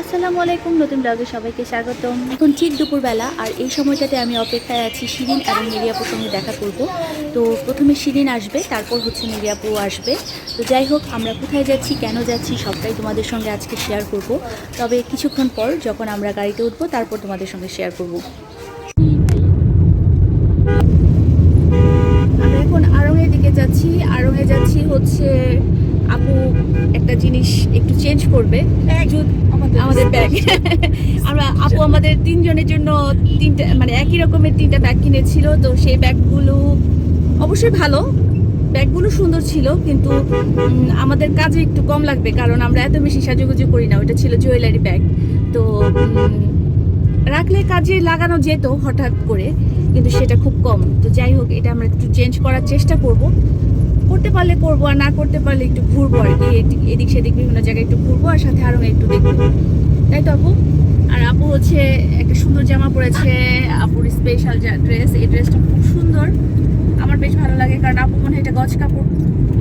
আসসালামু আলাইকুম, নতুন ব্লগে সবাইকে স্বাগতম। এখন ঠিক দুপুরবেলা, আর এই সময়টাতে আমি অপেক্ষায় আছি শিরিন এবং মিরিয়াপুর সঙ্গে দেখা করব। তো প্রথমে শিরিন আসবে, তারপর হচ্ছে মিরিয়াপু আসবে। তো যাই হোক, আমরা কোথায় যাচ্ছি, কেন যাচ্ছি, সবটাই তোমাদের সঙ্গে আজকে শেয়ার করব। তবে কিছুক্ষণ পর যখন আমরা গাড়িতে উঠবো, তারপর তোমাদের সঙ্গে শেয়ার করব। আমরা এখন আড়ংয়ের দিকে যাচ্ছি। আড়ংয়ে যাচ্ছি হচ্ছে আপু একটা জিনিস একটু চেঞ্জ করবে। আমাদের। ব্যাগ আমরা আপু আমাদের তিনজনের জন্য তিনটা মানে একই রকমের তিনটা ব্যাগ কিনেছিল তো সেই ব্যাগগুলো অবশ্যই ভালো। ব্যাগগুলো সুন্দর ছিল কিন্তু আমাদের কাজে একটু কম লাগবে কারণ আমরা এত বেশি সাজুগুজু করি না ওটা ছিল জুয়েলারি ব্যাগ তো রাখলে কাজে লাগানো যেত হঠাৎ করে কিন্তু সেটা খুব কম। তো যাই হোক এটা আমরা একটু চেঞ্জ করার চেষ্টা করব। করতে পারলে করব আর না করতে পারলে একটু ঘুরবো আর কি। এদিক- সেদিক বিভিন্ন জায়গায় একটু ঘুরবো আর সাথে আরও একটু দেখব। তাই তো আপু? আর আপু হচ্ছে একটা সুন্দর জামা পরেছে, আপুর স্পেশাল ড্রেস এই ড্রেসটা খুব সুন্দর। আমার বেশ ভালো লাগে কারণ আপু মনে হয় এটা গজ কাপড়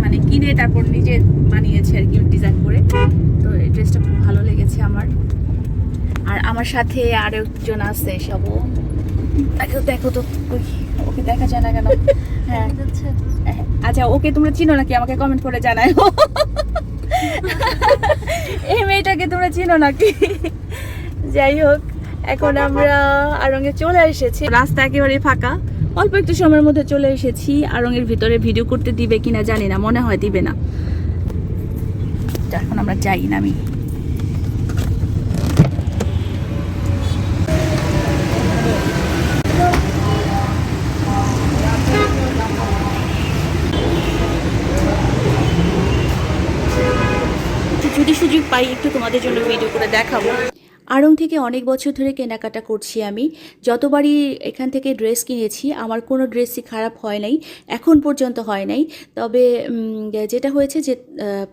মানে কিনে তারপর নিজে বানিয়েছে আর কি ডিজাইন করে। তো এই ড্রেসটা খুব ভালো লেগেছে আমার। আর আমার সাথে আর একজন আছে সব দেখো দেখো তো ওকে দেখা যায় না কেন? হ্যাঁ। আচ্ছা ওকে তোমরা চিনো নাকি? আমাকে কমেন্ট করে জানাও এই মেয়েটাকে তোমরা চিনো নাকি? যাই হোক এখন আমরা আরঙ্গে চলে এসেছি। রাস্তা একেবারে ফাঁকা। অল্প একটু সময়ের মধ্যে চলে এসেছি। আরঙ্গের ভিতরে ভিডিও করতে দিবে কিনা জানি না মনে হয় দিবে না। এখন আমরা যাই না তোমাদের জন্য ভিডিও করে দেখাবো। আড়ং থেকে অনেক বছর ধরে কেনাকাটা করছি আমি। যতবারই এখান থেকে ড্রেস কিনেছি, আমার কোনো ড্রেসই খারাপ হয় নাই, এখন পর্যন্ত হয় নাই। তবে যেটা হয়েছে যে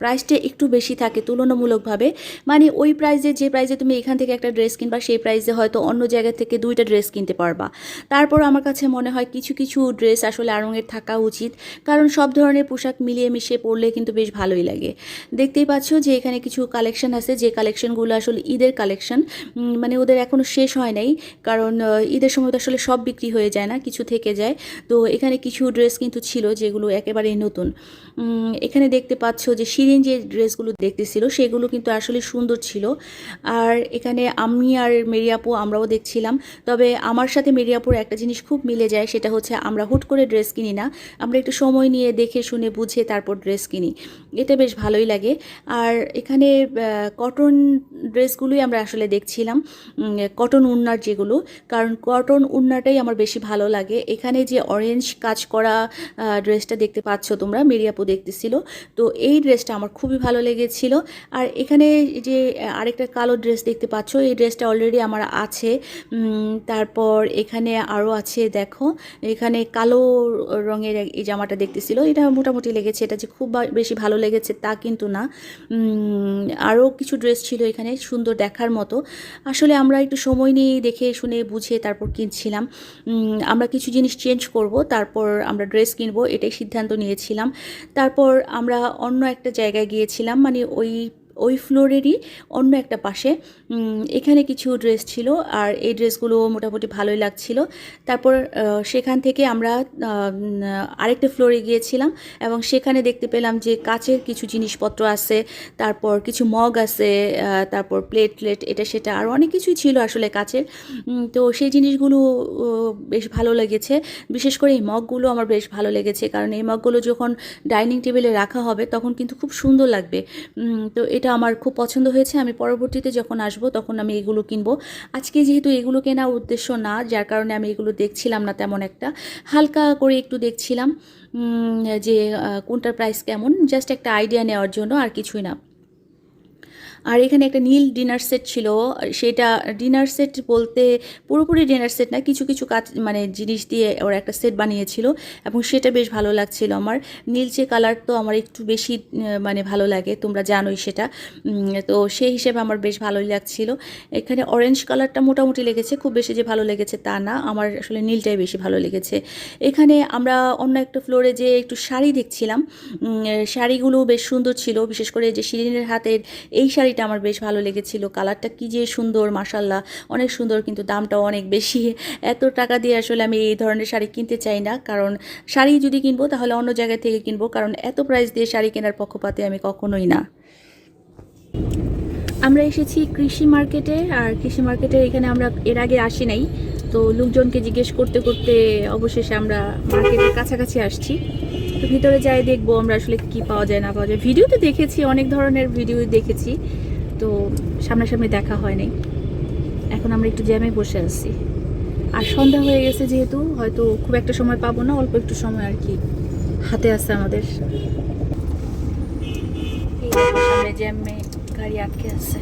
প্রাইসটা একটু বেশি থাকে তুলনামূলকভাবে। মানে ওই প্রাইসে যে প্রাইসে তুমি এখান থেকে একটা ড্রেস কিনবা, সেই প্রাইসে হয়তো অন্য জায়গা থেকে দুইটা ড্রেস কিনতে পারবা। তারপর আমার কাছে মনে হয় কিছু কিছু ড্রেস আসলে আড়ংয়ের থাকা উচিত। কারণ সব ধরনের পোশাক মিলিয়ে মিশিয়ে পরলে কিন্তু বেশ ভালোই লাগে। দেখতেই পাচ্ছ যে, এখানে কিছু কালেকশন আছে। যে কালেকশনগুলো আসলে ঈদের কালেকশন মানে ওদের এখনও শেষ হয় নাই, কারণ ঈদের সময় তো আসলে সব বিক্রি হয়ে যায় না, কিছু থেকে যায়। তো এখানে কিছু ড্রেস কিন্তু ছিল যেগুলো একেবারেই নতুন। এখানে দেখতে পাচ্ছ যে শিরিন যে ড্রেসগুলো দেখতেছিল, সেগুলো কিন্তু আসলে সুন্দর ছিল। আর এখানে আমি আর মেরিয়াপু আমরাও দেখছিলাম। তবে আমার সাথে মেরিয়াপুর একটা জিনিস খুব মিলে যায়, সেটা হচ্ছে আমরা হুট করে ড্রেস কিনি না, আমরা একটু সময় নিয়ে দেখে শুনে বুঝে তারপর ড্রেস কিনি। এটা বেশ ভালোই লাগে। আর এখানে কটন ড্রেসগুলোই আমরা আসলে দেখছিলাম কটন উন্নার যেগুলো, কারণ কটন উন্নাটাই আমার বেশি ভালো লাগে। এখানে যে অরেঞ্জ কাজ করা ড্রেসটা দেখতে পাচ্ছ তোমরা, মেরিয়াপু দেখতেছিল, তো এই ড্রেসটা আমার খুবই ভালো লেগেছিল। আর এখানে যে আরেকটা কালো ড্রেস দেখতে পাচ্ছ, এই ড্রেসটা অলরেডি আমার আছে। তারপর এখানে আরও আছে, দেখো, এখানে কালো রঙের এই জামাটা দেখতেছিল, এটা মোটামুটি লেগেছে, এটা যে খুব বেশি ভালো লেগেছে তা কিন্তু না। আরও কিছু ড্রেস ছিল এখানে, সুন্দর দেখার মতো। আসলে আমরা একটু সময় নিয়ে দেখে শুনে বুঝে তারপর কিনছিলাম। আমরা কিছু জিনিস চেঞ্জ করব, তারপর আমরা ড্রেস কিনবো, এটাই সিদ্ধান্ত নিয়েছিলাম। তারপর আমরা অন্য একটা জায়গায় গিয়েছিলাম মানে ওই ওই ফ্লোরেরই অন্য একটা পাশে। এখানে কিছু ড্রেস ছিল আর এই ড্রেসগুলো মোটামুটি ভালোই লাগছিল। তারপর সেখান থেকে আমরা আরেকটা ফ্লোরে গিয়েছিলাম এবং সেখানে দেখতে পেলাম যে কাচের কিছু জিনিসপত্র আছে, তারপর কিছু মগ আছে তারপর প্লেট প্লেট এটা সেটা আর অনেক কিছুই ছিল আসলে কাচের। তো সেই জিনিসগুলো বেশ ভালো লেগেছে। বিশেষ করে এই মগগুলো আমার বেশ ভালো লেগেছে, কারণ এই মগগুলো যখন ডাইনিং টেবিলে রাখা হবে তখন কিন্তু খুব সুন্দর লাগবে। তো এটা আমার খুব পছন্দ হয়েছে। আমি পরবর্তীতে যখন আসব তখন আমি এগুলো কিনবো। আজকে যেহেতু এগুলো কেনার উদ্দেশ্য না, যার কারণে আমি এগুলো দেখছিলাম না তেমন একটা। হালকা করে একটু দেখছিলাম যে কোনটার প্রাইস কেমন জাস্ট একটা আইডিয়া নেওয়ার জন্য আর কিছুই না। আর এখানে একটা নীল ডিনার সেট ছিল। সেটা ডিনার সেট বলতে পুরোপুরি ডিনার সেট না, কিছু কিছু কাজ মানে জিনিস দিয়ে ওরা একটা সেট বানিয়েছিল এবং সেটা বেশ ভালো লাগছিল আমার। নীলচে কালার তো আমার একটু বেশি মানে ভালো লাগে, তোমরা জানোই সেটা। তো সেই হিসেবে আমার বেশ ভালোই লাগছিল। এখানে অরেঞ্জ কালারটা মোটামুটি লেগেছে, খুব বেশি যে ভালো লেগেছে তা না, আমার আসলে নীলটাই বেশি ভালো লেগেছে। এখানে আমরা অন্য একটা ফ্লোরে যে একটু শাড়ি দেখছিলাম। শাড়িগুলো বেশ সুন্দর ছিল, বিশেষ করে যে শিরিনের হাতের এই শাড়িটা এটা আমার বেশ ভালো লেগেছিল। কালারটা কি যে সুন্দর মাসাল্লাহ অনেক সুন্দর, কিন্তু দামটাও অনেক বেশি। এত টাকা দিয়ে আসলে আমি এই ধরনের শাড়ি কিনতে চাই না। কারণ শাড়ি যদি কিনবো, তাহলে অন্য জায়গা থেকে কিনবো। কারণ এত প্রাইস দিয়ে শাড়ি কেনার পক্ষপাতে আমি কখনোই না। আমরা এসেছি কৃষি মার্কেটে আর কৃষি মার্কেটে এখানে আমরা এর আগে আসি নাই। তো লোকজনকে জিজ্ঞেস করতে করতে অবশেষে আমরা মার্কেটের কাছাকাছি আসছি। তো ভিতরে যাই দেখব আমরা আসলে কি পাওয়া যায়, না পাওয়া যায়। ভিডিও তো দেখেছি, অনেক ধরনের ভিডিও দেখেছি। তো সামনাসামনি দেখা হয় নাই। এখন আমরা একটু জ্যামে বসে আছি। আর সন্ধ্যা হয়ে গেছে যেহেতু, হয়তো খুব একটা সময় পাবো না, অল্প একটু সময় আর কি হাতে আছে আমাদের। জ্যামে গাড়ি আটকে আছে।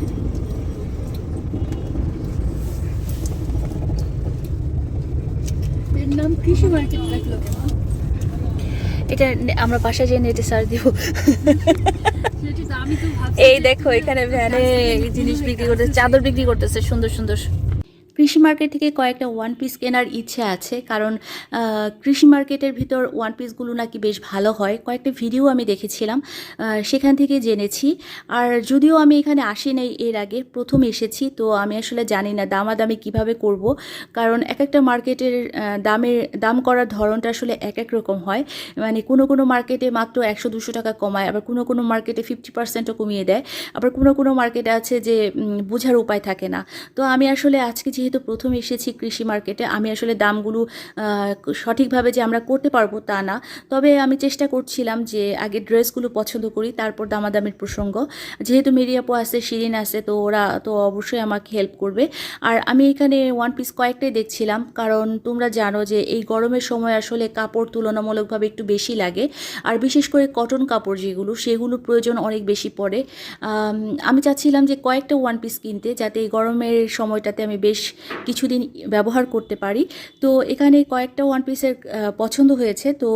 নাম কৃষি মার্কেট রাখল কেন? এটা আমরা বাসায় যেয়ে নেটে সার দিব। এই দেখো এখানে ভ্যানে জিনিস বিক্রি করতেছে চাদর বিক্রি করতেছে সুন্দর সুন্দর। কৃষি মার্কেট থেকে কয়েকটা ওয়ান পিস কেনার ইচ্ছে আছে, কারণ কৃষি মার্কেটের ভিতর ওয়ান পিসগুলো নাকি বেশ ভালো হয়। কয়েকটা ভিডিও আমি দেখেছিলাম সেখান থেকে জেনেছি। আর যদিও আমি এখানে আসি নাই এর আগে, প্রথম এসেছি, তো আমি আসলে জানি না দামাদামি কীভাবে করব। কারণ এক একটা মার্কেটের দামের, দাম করার ধরনটা আসলে এক এক রকম হয়। মানে কোনো কোনো মার্কেটে মাত্র একশো, দুশো টাকা কমায়, আবার কোনো কোনো মার্কেটে ফিফটি পার্সেন্টও কমিয়ে দেয়। আবার কোনো কোনো মার্কেটে আছে যে বোঝার উপায় থাকে না। তো আমি আসলে আজকে যেহেতু প্রথম এসেছি কৃষি মার্কেটে আমি আসলে দামগুলো সঠিকভাবে যে আমরা করতে পারব তা না। তবে আমি চেষ্টা করছিলাম যে আগে ড্রেসগুলো পছন্দ করি, তারপর দামাদামির প্রসঙ্গ। যেহেতু মেরিয়াপো আছে, শিরিন আছে, তো ওরা তো অবশ্যই আমাকে হেল্প করবে। আর আমি এখানে ওয়ান পিস কয়েকটাই দেখছিলাম, কারণ তোমরা জানো যে এই গরমের সময় আসলে কাপড় তুলনামূলকভাবে একটু বেশি লাগে। আর বিশেষ করে কটন কাপড় যেগুলো, সেগুলোর প্রয়োজন অনেক বেশি পড়ে। আমি চাচ্ছিলাম যে কয়েকটা ওয়ান পিস কিনতে, যাতে এই গরমের সময়টাতে আমি বেশ কিছুদিন ব্যবহার করতে পারি। তো এখানে কয়েকটা ওয়ান পিসের পছন্দ হয়েছে। তো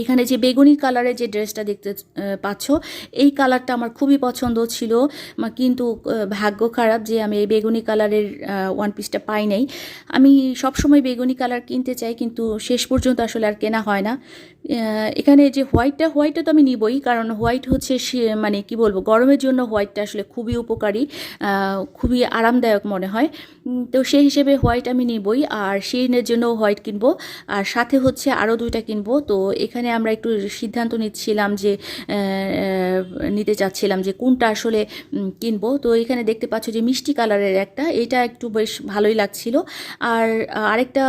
এখানে যে বেগুনি কালারের যে ড্রেসটা দেখতে পাচ্ছ, এই কালারটা আমার খুবই পছন্দ ছিল কিন্তু ভাগ্য খারাপ যে আমি এই বেগুনি কালারের ওয়ান পিসটা পাই নাই। আমি সবসময় বেগুনি কালার কিনতে চাই, কিন্তু শেষ পর্যন্ত আসলে আর কেনা হয় না। এখানে যে হোয়াইটটা হোয়াইটটা তো আমি নিবই, কারণ হোয়াইট হচ্ছে মানে কি বলব, গরমের জন্য হোয়াইটটা আসলে খুবই উপকারী খুবই আরামদায়ক মনে হয়। তো সেই হিসেবে হোয়াইট আমি নিবই, আর শিরিনের জন্য হোয়াইট কিনবো, আর সাথে হচ্ছে আরও দুইটা কিনবো, তো এখানে আমরা একটু সিদ্ধান্ত নিচ্ছিলাম যে নিতে চাচ্ছিলাম যে কোনটা আসলে কিনবো। তো এখানে দেখতে পাচ্ছ যে মিষ্টি কালারের একটা, এটা একটু বেশ ভালোই লাগছিল। আর আরেকটা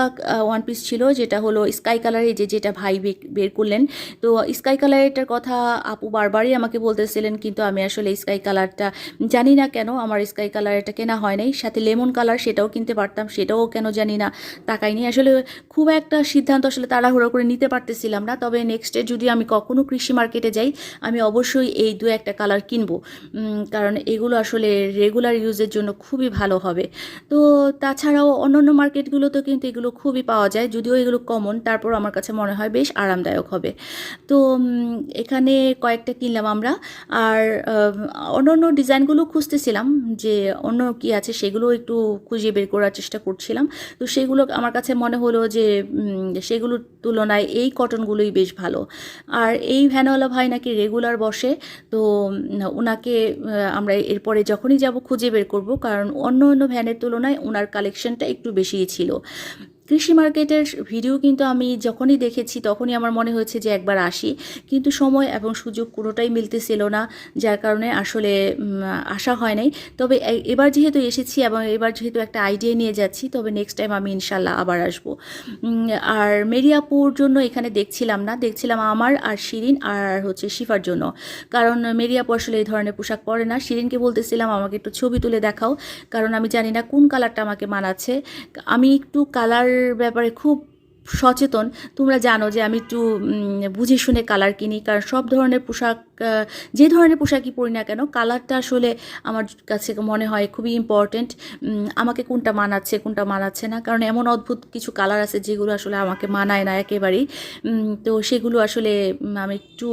ওয়ান পিস ছিল যেটা হলো স্কাই কালারের যে, যেটা ভাই বের করলেন। তো স্কাই কালারেরটার কথা আপু বারবারই আমাকে বলতেছিলেন, কিন্তু আমি আসলে স্কাই কালারটা জানি না কেন, আমার স্কাই কালারটা কেনা হয় নাই। সাথে লেমন কালার সেটাও কিনতে পারতাম, সেটাও কেন জানি না, তাকাইনি। আসলে খুব একটা সিদ্ধান্ত আসলে তাড়াহুড়ো করে নিতে পারতেছিলাম না, তবে নেক্সটে যদি আমি কখনো কৃষি মার্কেটে যাই, আমি অবশ্যই এই দু একটা কালার কিনবো। কারণ এগুলো আসলে রেগুলার ইউজের জন্য খুবই ভালো হবে। তো তাছাড়াও অন্যান্য মার্কেটগুলোতেও কিন্তু এগুলো খুবই পাওয়া যায়, যদিও এগুলো কমন তারপর আমার কাছে মনে হয় বেশ আরামদায়ক হবে। তো এখানে কয়েকটা কিনলাম আমরা। আর অন্য অন্য ডিজাইনগুলো খুঁজতেছিলাম, যে অন্য কি আছে সেগুলো একটু খুঁজে বের করার চেষ্টা করছিলাম। তো সেগুলো আমার কাছে মনে হলো যে সেগুলোর তুলনায় এই কটনগুলোই বেশ ভালো। আর এই ভ্যানওয়ালা ভাই নাকি রেগুলার বসে, তো ওনাকে আমরা এরপরে যখনই যাব খুঁজে বের করব, কারণ অন্য অন্য ভ্যানের তুলনায় ওনার কালেকশনটা একটু বেশিই ছিল। কৃষি মার্কেটের ভিডিও কিন্তু আমি যখনই দেখেছি তখনই আমার মনে হয়েছে যে একবার আসি। কিন্তু সময় এবং সুযোগ কোনোটাই মিলতেছিল না, যার কারণে আসলে আসা হয় নাই। তবে এবার যেহেতু এসেছি এবং এবার যেহেতু একটা আইডিয়া নিয়ে যাচ্ছি, তবে নেক্সট টাইম আমি ইনশাল্লাহ আবার আসব। আর মেরিয়াপুর জন্য এখানে দেখছিলাম না। দেখছিলাম আমার আর শিরিন আর হচ্ছে শিফার জন্য। কারণ মেরিয়াপু আসলে এই ধরনের পোশাক পরে না। শিরিনকে বলতেছিলাম, আমাকে একটু ছবি তুলে দেখাও। কারণ আমি জানি না কোন কালারটা আমাকে মানাচ্ছে। আমি একটু কালার ব্যাপারে খুব সচেতন। তোমরা জানো যে আমি একটু বুঝে শুনে কালার কিনি, কারণ সব ধরনের পোশাক যে ধরনের পোশাকই পরি না কেন, কালারটা আসলে আমার কাছে মনে হয় খুবই ইম্পর্টেন্ট আমাকে কোনটা মানাচ্ছে কোনটা মানাচ্ছে না, কারণ এমন অদ্ভুত কিছু কালার আছে যেগুলো আসলে আমাকে মানায় না একেবারেই। তো সেগুলো আসলে আমি একটু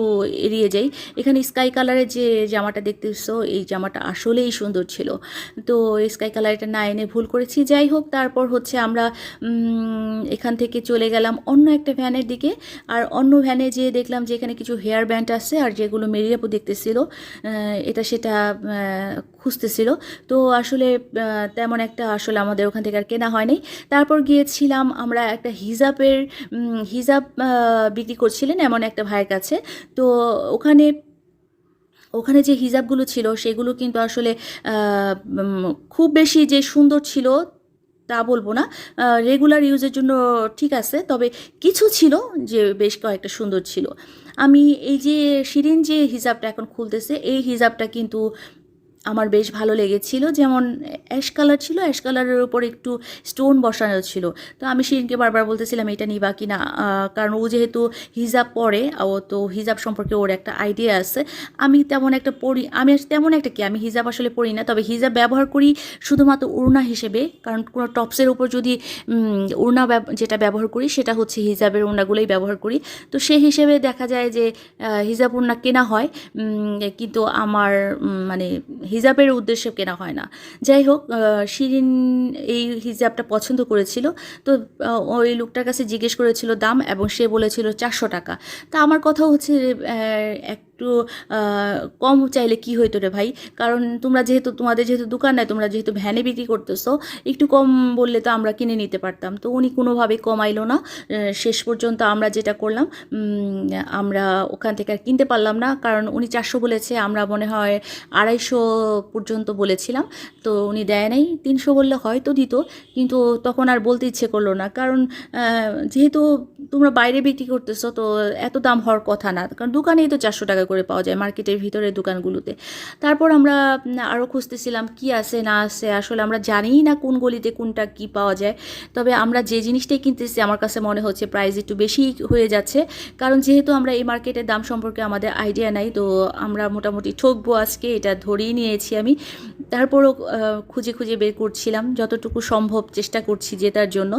এড়িয়ে যাই। এখানে স্কাই কালারের যে জামাটা দেখতেছো, এই জামাটা আসলেই সুন্দর ছিল। তো স্কাই কালার এটা না এনে ভুল করেছি। যাই হোক, তারপর হচ্ছে আমরা এখান থেকে চলে গেলাম অন্য একটা ভ্যানের দিকে। আর অন্য ভ্যানে যেয়ে দেখলাম যে এখানে কিছু হেয়ার ব্যান্ড আছে, আর যেগুলো মেরিয়াপু দেখতেছিল এটা সেটা খুঁজতেছিল। তো আসলে তেমন একটা আসলে আমাদের ওখান থেকে আর কেনা হয়নি। তারপর গিয়েছিলাম আমরা একটা হিজাবের হিজাব বিক্রি করছিলেন এমন একটা ভাইয়ের কাছে। তো ওখানে ওখানে যে হিজাবগুলো ছিল সেগুলো কিন্তু আসলে খুব বেশি যে সুন্দর ছিল তা বলব না। রেগুলার ইউজের জন্য ঠিক আছে, তবে কিছু ছিল যে বেশ কয়েকটা সুন্দর ছিল। আমি এই যে শিরিন যে হিজাবটা এখন খুলতেছে এই হিজাবটা কিন্তু আমার বেশ ভালো লেগেছিল। যেমন অ্যাশ কালার ছিল, অ্যাশ কালারের উপর একটু স্টোন বসানো ছিল। তো আমি শিরিনকে বারবার বলতেছিলাম, এটা নিবা কি না? কারণ ও যেহেতু হিজাব পরে, ও তো হিজাব সম্পর্কে ওর একটা আইডিয়া আছে। আমি তেমন একটা পড়ি আমি তেমন একটা কি, আমি হিজাব আসলে পড়ি না। তবে হিজাব ব্যবহার করি শুধুমাত্র উড়না হিসেবে, কারণ কোনো টপসের উপর যদি উড়না যেটা ব্যবহার করি, সেটা হচ্ছে হিজাবের উড়নাগুলোই ব্যবহার করি। তো সেই হিসেবে দেখা যায় যে হিজাব উড়না কেনা হয়। কিন্তু আমার মানে হিজাবের উদ্দেশ্যে কেনা হয় না। যাই হোক শিরিন এই হিজাবটা পছন্দ করেছিল। তো ওই লোকটার কাছে জিজ্ঞেস করেছিল দাম এবং সে বলেছিল চারশো টাকা। তা আমার কথা হচ্ছে আহ, একটু কম চাইলে কি হইতো রে ভাই? কারণ তোমরা যেহেতু, তোমাদের যেহেতু দোকান নেয় তোমরা যেহেতু ভ্যানে বিক্রি করতেছো, একটু কম বললে তো আমরা কিনে নিতে পারতাম। তো উনি কোনোভাবে কমাইলো না। শেষ পর্যন্ত আমরা যেটা করলাম আমরা ওখান থেকে আর কিনতে পারলাম না। কারণ উনি চারশো বলেছে, আমরা মনে হয় আড়াইশো পর্যন্ত বলেছিলাম। তো উনি দেয় নাই, তিনশো বললে হয়তো দিত, কিন্তু তখন আর বলতে ইচ্ছে করল না। কারণ যেহেতু তোমরা বাইরে বিক্রি করতেছো, তো এত দাম হওয়ার কথা না। কারণ দোকানেই তো চারশো টাকা করে পাওয়া যায় মার্কেটের ভিতরে দোকানগুলোতে। তারপর আমরা আরও খুঁজতেছিলাম কি আছে, না আছে। আসলে আমরা জানিই না কোন গলিতে কোনটা কি পাওয়া যায়। তবে আমরা যে জিনিসটাই কিনতেছি, আমার কাছে মনে হচ্ছে প্রাইস একটু বেশি হয়ে যাচ্ছে। কারণ যেহেতু আমরা এই মার্কেটের দাম সম্পর্কে আমাদের আইডিয়া নাই, তো আমরা মোটামুটি ঠকবো আজকে, এটা ধরেই নিয়েছি আমি। তারপরও খুঁজে খুঁজে বের করছিলাম, যতটুকু সম্ভব চেষ্টা করছি জেতার জন্য।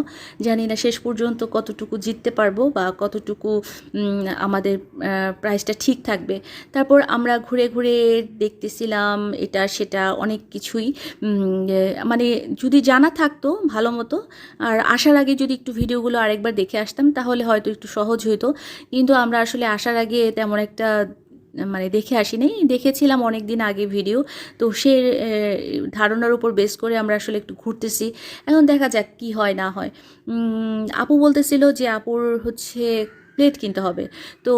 জানি না শেষ পর্যন্ত কতটুকু জিততে পারব বা কতটুকু আমাদের প্রাইসটা ঠিক থাকবে। তারপর আমরা ঘুরে ঘুরে দেখতেছিলাম এটা, সেটা অনেক কিছুই। মানে যদি জানা থাকতো ভালো মতো। আর আসার আগে যদি একটু ভিডিওগুলো আরেকবার দেখে আসতাম, তাহলে হয়তো একটু সহজ হতো কিন্তু আমরা আসলে আসার আগে তেমন একটা মানে দেখে আসিনি। দেখেছিলাম অনেক দিন আগে ভিডিও। তো সে ধারণার উপর বেস করে আমরা আসলে একটু ঘুরতেছি। এখন দেখা যাক কি হয়, না হয়। আপু বলতেছিল যে, আপুর হচ্ছে প্লেট কিনতে হবে। তো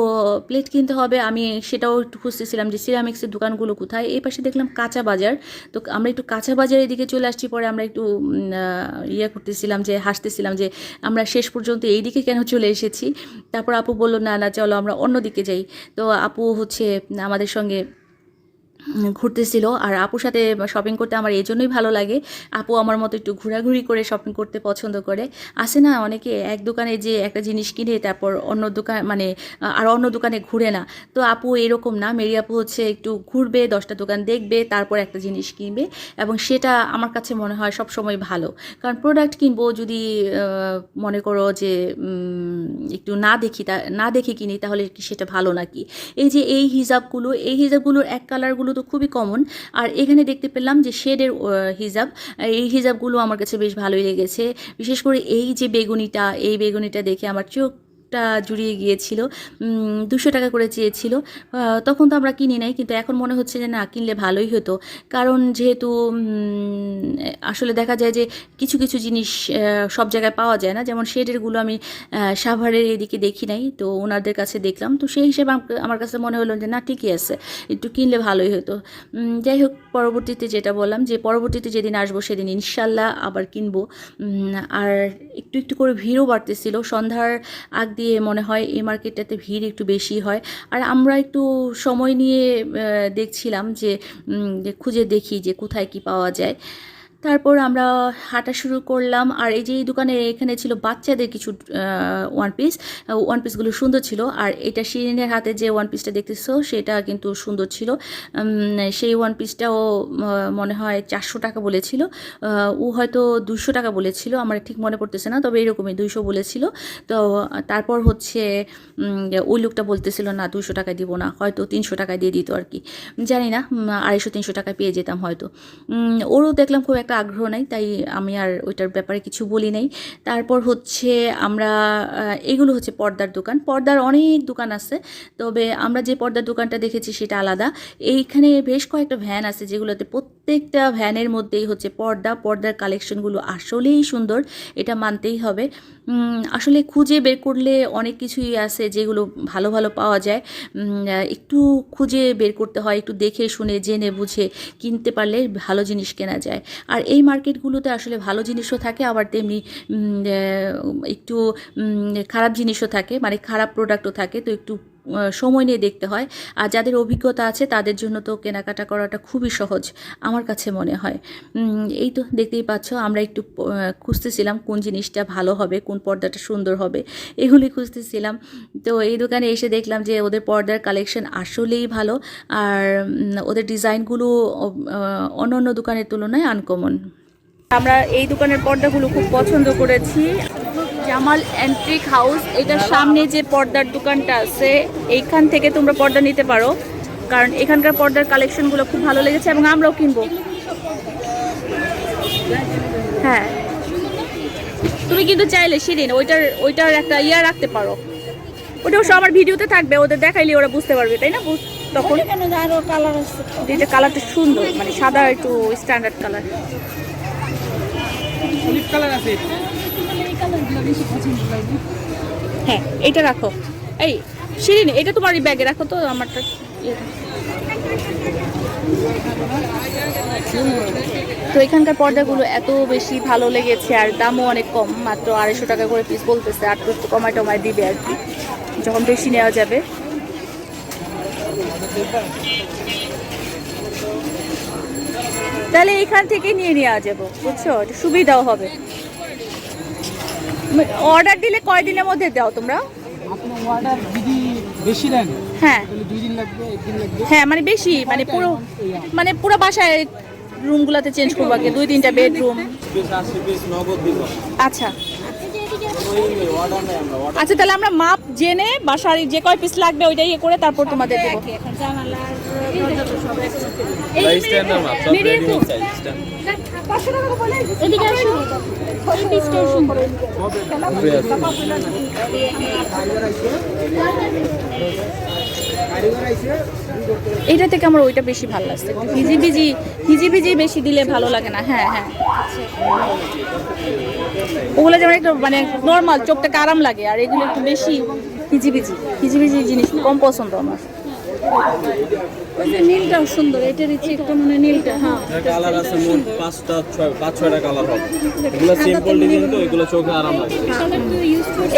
প্লেট কিনতে হবে, আমি সেটাও একটু খুঁজতেছিলাম যে সিরামিক্সের দোকানগুলো কোথায়। এই পাশে দেখলাম কাঁচা বাজার। তো আমরা একটু কাঁচা বাজারের দিকে চলে আসছি, পরে আমরা একটু ইয়ে করতেছিলাম যে, হাসতেছিলাম যে, আমরা শেষ পর্যন্ত এই দিকে কেন চলে এসেছি? তারপর আপু বলল, না না, চলো আমরা অন্য দিকে যাই। তো আপু হচ্ছে আমাদের সঙ্গে ঘুরতেছিল। আর আপুর সাথে শপিং করতে আমার এই জন্যই ভালো লাগে। আপু আমার মতো একটু ঘোরাঘুরি করে শপিং করতে পছন্দ করে। আসে না অনেকে এক দোকানে যে একটা জিনিস কিনে তারপর অন্য দোকান মানে আর অন্য দোকানে ঘুরে না। তো আপু এরকম না, মেরি আপু হচ্ছে একটু ঘুরবে, দশটা দোকান দেখবে, তারপর একটা জিনিস কিনবে এবং সেটা আমার কাছে মনে হয় সব সময় ভালো। কারণ প্রোডাক্ট কিনবো যদি মনে করো যে একটু না দেখি তা, না দেখে কিনি তাহলে সেটা ভালো নাকি? এই যে এই হিজাবগুলো, এই হিজাবগুলোর এক কালারগুলো তো খুবই কমন আর এখানে দেখতে পেলাম যে শেডের হিজাব, এই হিজাবগুলো আমার কাছে বেশ ভালোই লেগেছে। বিশেষ করে এই যে বেগুনিটা, এই বেগুনিটা দেখে আমার চোখটা জুড়িয়ে গিয়েছিল দুশো টাকা করে চেয়েছিল। তখন তো আমরা কিনি নাই, কিন্তু এখন মনে হচ্ছে যে না, কিনলে ভালোই হতো। কারণ যেহেতু আসলে দেখা যায় যে কিছু কিছু জিনিস সব জায়গায় পাওয়া যায় না। যেমন শেডেরগুলো আমি সাভারের এদিকে দেখি নাই, তো ওনাদের কাছে দেখলাম। তো সেই হিসেবে আম- আমার কাছে মনে হলো যে না, ঠিকই আছে, একটু কিনলে ভালোই হতো। যাই হোক, পরবর্তীতে যেটা বললাম যে, পরবর্তীতে যেদিন আসব সেদিন ইনশাল্লাহ আবার কিনবো। আর একটু একটু করে ভিড়ও বাড়তেছিল। সন্ধ্যার আগ দিয়ে মনে হয় এই মার্কেটটাতে ভিড় একটু বেশি হয়। আর আমরা একটু সময় নিয়ে দেখছিলাম যে খুঁজে দেখি যে কোথায় কি পাওয়া যায়। তারপর আমরা হাঁটা শুরু করলাম। আর এই যে এই দোকানে এখানে ছিল বাচ্চাদের কিছু ওয়ান পিস ওয়ান পিসগুলো সুন্দর ছিল। আর এটা শিরিনের হাতে যে ওয়ান পিসটা দেখতেছো, সেটা কিন্তু সুন্দর ছিল। সেই ওয়ান পিসটাও মনে হয় চারশো টাকা বলেছিল। ও হয়তো দুশো টাকা বলেছিল, আমার ঠিক মনে পড়তেছে না, তবে এরকমই দুইশো বলেছিল। তো তারপর হচ্ছে ওই লোকটা বলতেছিল, না দুশো টাকা দিব না। হয়তো তিনশো টাকা দিয়ে দিত আর কি। জানি না আড়াইশো, তিনশো টাকা পেয়ে যেতাম হয়তো। ওরও দেখলাম খুব একটা একটা আগ্রহ নাই, তাই আমি আর ওইটার ব্যাপারে কিছু বলি নাই। তারপর হচ্ছে আমরা এগুলো হচ্ছে পর্দার দোকান। পর্দার অনেক দোকান আছে, তবে আমরা যে পর্দার দোকানটা দেখেছি সেটা আলাদা। এইখানে বেশ কয়েকটা ভ্যান আছে, যেগুলোতে প্রত্যেকটা ভ্যানের মধ্যেই হচ্ছে পর্দা, পর্দার কালেকশনগুলো আসলেই সুন্দর, এটা মানতেই হবে। আসলে খুঁজে বের করলে অনেক কিছুই আছে যেগুলো ভালো ভালো পাওয়া যায়। একটু খুঁজে বের করতে হয়, একটু দেখে শুনে, জেনে বুঝে কিনতে পারলে ভালো জিনিস কেনা যায়। আর এই মার্কেটগুলোতে আসলে ভালো জিনিসও থাকে, আবার তেমনি একটু খারাপ জিনিসও থাকে মানে খারাপ প্রোডাক্টও থাকে, তো একটু সময় নিয়ে দেখতে হয়। আর যাদের অভিজ্ঞতা আছে, তাদের জন্য তো কেনাকাটা করাটা খুবই সহজ, আমার কাছে মনে হয়। এই তো দেখতেই পাচ্ছ, আমরা একটু খুঁজতেছিলাম কোন জিনিসটা ভালো হবে, কোন পর্দাটা সুন্দর হবে। এগুলি খুঁজতেছিলাম। তো এই দোকানে এসে দেখলাম যে, ওদের পর্দার কালেকশন আসলেই ভালো। আর ওদের ডিজাইনগুলো অন্য অন্য দোকানের তুলনায় আনকমন আমরা এই দোকানের পর্দাগুলো খুব পছন্দ করেছি। জামাল অ্যান্ট্রিক হাউস এটার সামনে যে পর্দার দোকানটা আছে এইখান থেকে তোমরা পর্দা নিতে পারো। কারণ এখানকার পর্দার কালেকশনগুলো খুব ভালো লেগেছে এবং আমরাও কিনবো। হ্যাঁ। তুমি কিন্তু চাইলে সেদিন ওইটার ওইটার একটা ইয়া রাখতে পারো। ওটা অবশ্য আমার ভিডিওতে থাকবে ওদের দেখাইলে ওরা বুঝতে পারবে তাই না? তখন? আরও এটা কালারটা সুন্দর মানে সাদা একটু স্ট্যান্ডার্ড কালার কালার আছে। হ্যাঁ এটা রাখো। এই, শিরিন, এটা তোমার ব্যাগে রাখো তো, আমারটা ইয়েটা। তো এখানকার পর্দাগুলো এত বেশি ভালো লেগেছে, আর দামও অনেক কম, মাত্র আড়াইশো টাকা করে পিস বলতেছে, আর তো কমায় টমায় দিবে আর কি, যখন বেশি নেওয়া যাবে। তাহলে এখান থেকে নিয়ে নেওয়া যাব, বুঝছ? সুবিধাও হবে। অর্ডার দিলে কয়দিনের মধ্যে দাও তোমরা? অর্ডার যদি বেশি নেন হ্যাঁ। দুই দিন লাগবে একদিন লাগবে। হ্যাঁ মানে বেশি মানে পুরো মানে পুরো বাসায় রুমগুলোতে চেঞ্জ করব আগে দুই তিনটা বেডরুম আচ্ছা ওই অর্ডার নেই আমরা order আচ্ছা তাহলে আমরা মাপ জেনে বাসার যে কয় পিস লাগবে ওইটাই ইয়ে করে তারপর তোমাদের দেবো। এইটা থেকে আমার ওইটা বেশি ভালো লাগছে? হিজিবিজি হিজিবিজি বেশি দিলে ভালো লাগে না। হ্যাঁ হ্যাঁ। ওগুলো যেমন একটু মানে নর্মাল চোখটাকে আরাম লাগে আর এগুলো একটু বেশি হিজিবিজি হিজিবিজি জিনিস কম পছন্দ আমার। ওই যে নীলটাও সুন্দর এটার ইচ্ছে একটা মনে নীলটা হ্যাঁ। কালার আছে মোট পাঁচটা ছয় পাঁচ ছয়টা কালার হবে। এগুলো সিম্পল ডিজাইন তো এগুলো চোখে আরাম লাগে।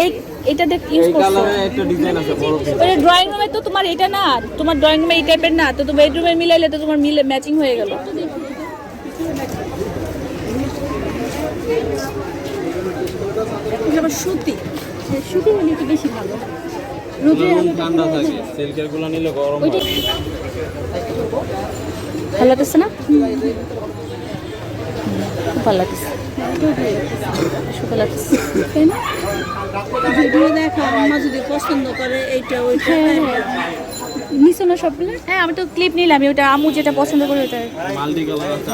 এই এটা দেখ ইউজ করছ। একটা ডিজাইন আছে বড় পিস ড্রয়িং রুমে তো তোমার এটা না তোমার ড্রয়িং রুমে এই টাইপের না তো তো বেডরুমে মিলাইলে তো তোমার মিলে ম্যাচিং হয়ে গেল। আবার সুতি। সুতি হলে একটু বেশি ভালো। ঠান্ডা থাকে সিল্কেরগুলো নিলে গরম ভালো লাগতেছে না? ভালো লাগতেছে। তাই না? ভিডিও দেখা যদি পছন্দ করে এইটা ওইটা নিছো না সবগুলো? হ্যাঁ আমি তো ক্লিপ নিলাম ওটা আমু যেটা পছন্দ করে ওটা মাল্টি কালার আছে।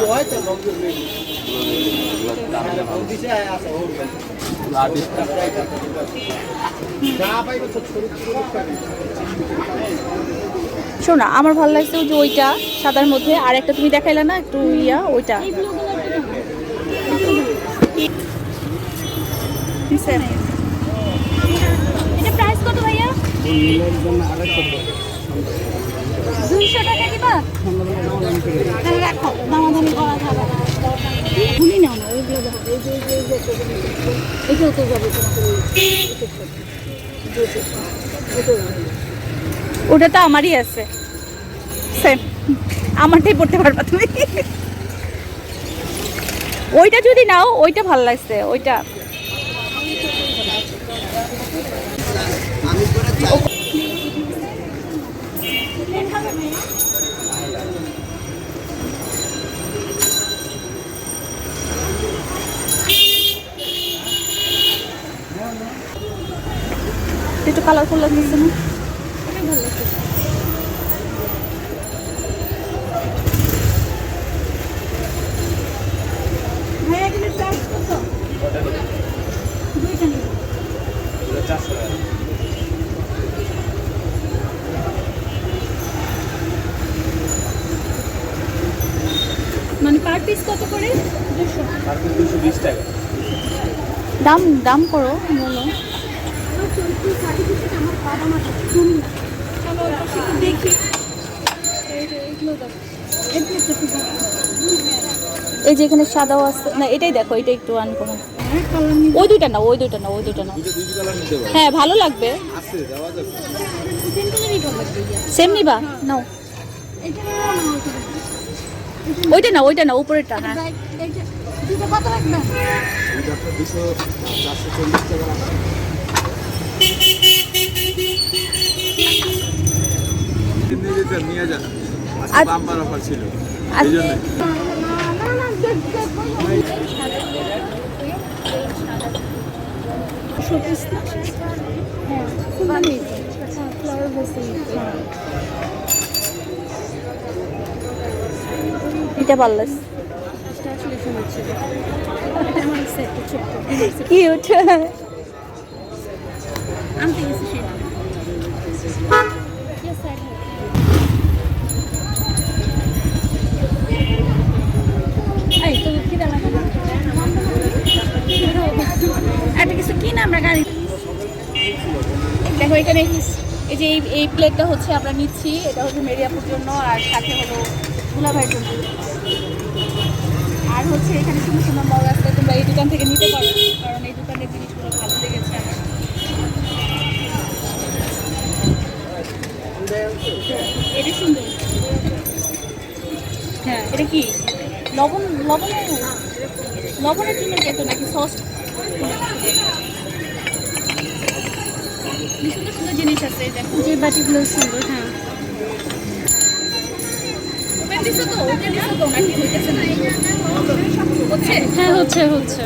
শোনা আমার ভালো লাগছে যে ওইটা সাদার মধ্যে। আর একটা তুমি দেখাইলা না একটু ইয়া ওইটা। এটা প্রাইস কত ভাইয়া? ওটা তো আমারই আছে আমারটাই পড়তে পারবা তুমি ওইটা যদি নাও ওইটা ভালো লাগছে ওইটা একটু কালারফুল লাগতেছে না? মানে পার পিস কত করে? দুশো। পার পিস দুশো টাকা। দাম দাম করো বলো। এই যে দেখো। এই এখানে সাদাও আছে। না এটাই দেখো এটা একটু আনকমন হ্যাঁ ওই দুইটা না ওই দুইটা না ওই দুইটা না হ্যাঁ ভালো লাগবে। আছে দেওয়া যাবে সিম্পলেরই কালার দিয়ে সেম নিবা? নাও। এটা নিয়ে না ওইটা না ওইটা না উপরেরটা হ্যাঁ। দেখ, এইটা দুটো কত রাখবেন রাখা নিয়ে যান। বাম্পার অফার ছিল। এই জন্য এটা পারলাস কিউট আনতে গেছি। দেখো, এখানে এই যে এই প্লেটটা হচ্ছে আমরা নিচ্ছি, এটা হচ্ছে মেরিয়াপুর জন্য, আর সাথে হলো দুলাভাইয়ের জন্য। আর হচ্ছে এখানে সুন্দর সুন্দর মগ আছে, তোমরা এই দোকান থেকে নিতে পারো, কারণ এই দোকানের জিনিসগুলো ভালো লেগেছে এটা সুন্দর। হ্যাঁ এটা কি? লবণ, লবণের লবণের জন্য কত নাকি সস? সুন্দর সুন্দর জিনিস আছে দেখো। যে বাটিগুলো সুন্দর হ্যাঁ। হ্যাঁ হচ্ছে হচ্ছে।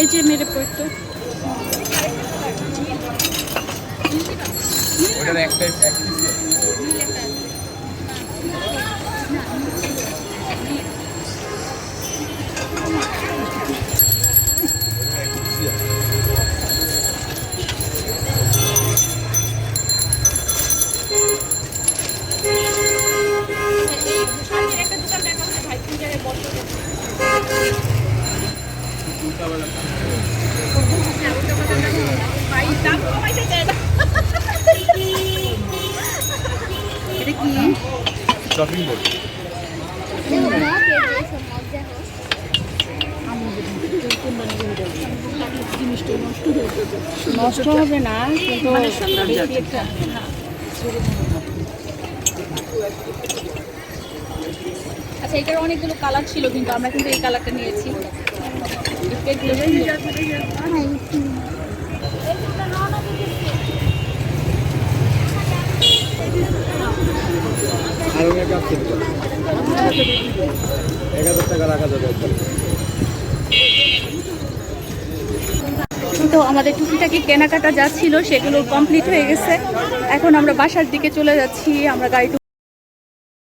এই যে মেরে পড়তো। ওটার একটা এক এটা কি নষ্ট হবে না কিন্তু আচ্ছা এটার অনেকগুলো কালার ছিল কিন্তু আমরা কিন্তু এই কালারটা নিয়েছি এই প্লেটগুলো সুন্দর। আর অনেক কাজ করতে তো আমাদের টুকিটাকি কেনাকাটা যা ছিল সেগুলো কমপ্লিট হয়ে গেছে। এখন আমরা বাসার দিকে চলে যাচ্ছি, আমরা গাড়ি